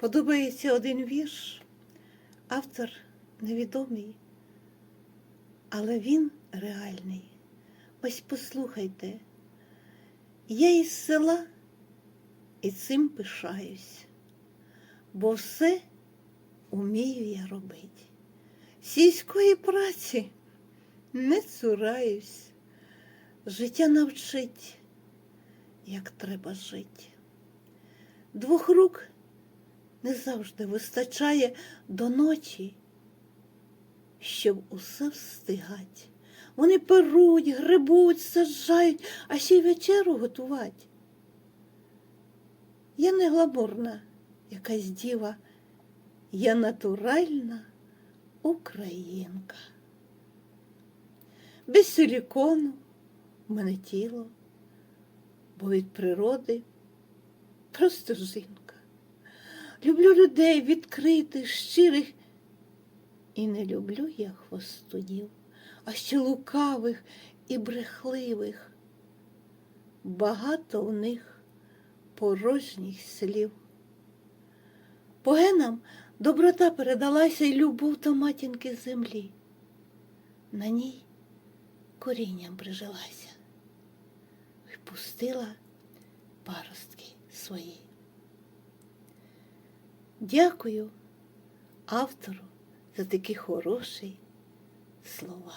Подобається один вірш, автор невідомий, але він реальний. Ось послухайте, я із села і цим пишаюсь, бо все умію я робити. Сільської праці не цураюсь, життя навчить, як треба жити. Двох рук не завжди вистачає до ночі, щоб усе встигать. Вони перуть, грибуть, саджають, а ще й вечеру готувати. Я не гламурна якась діва, я натуральна українка. Без силікону в мене тіло, бо від природи просто жінка. Люблю людей відкритих, щирих, і не люблю я хвостунів, а ще лукавих і брехливих. Багато в них порожніх слів. По генам доброта передалася й любов до матінки землі. На ній корінням прижилася і пустила паростки свої. Дякую автору за такі хороші слова.